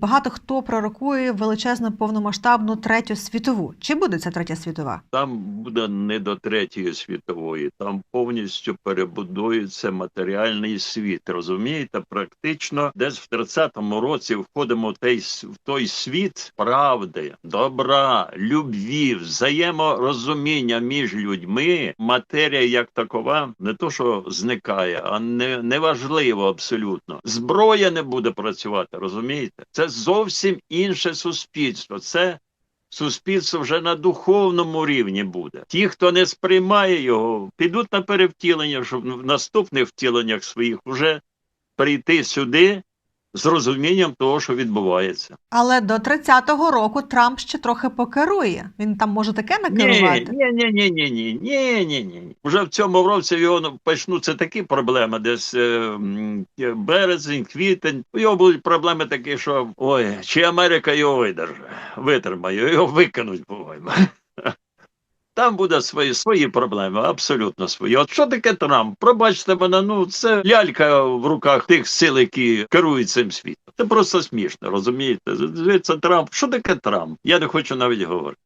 Багато хто пророкує величезну повномасштабну третю світову. Чи буде ця третя світова? Там буде не до третьої світової, там повністю перебудується матеріальний світ. Розумієте, практично десь в 30-му році входимо в той, в той світ правди, добра, любві, взаєморозуміння між людьми. Матерія як такова не то, що зникає, а не неважливо абсолютно. Зброя не буде працювати. Розумієте, це зовсім інше суспільство. Це суспільство вже на духовному рівні буде. Ті, хто не сприймає його, підуть на перевтілення, щоб в наступних втіленнях своїх вже прийти сюди з розумінням того, що відбувається. Але до 30-го року Трамп ще трохи покерує. Він там може таке накерувати. ні, ні, ні, ні, ні, ні, ні, ні. Вже в цьому році його почнуться такі проблеми, десь е, е, березень, квітень. У його будуть проблеми такі, що ой, чи Америка його видержить, витримає, його викинуть, по-моєму. Там буде свої свої проблеми, абсолютно свої. От що таке Трамп? Пробачте мене, ну це лялька в руках тих сил, які керують цим світом. Це просто смішно, розумієте? Це Трамп. Що таке Трамп? Я не хочу навіть говорити.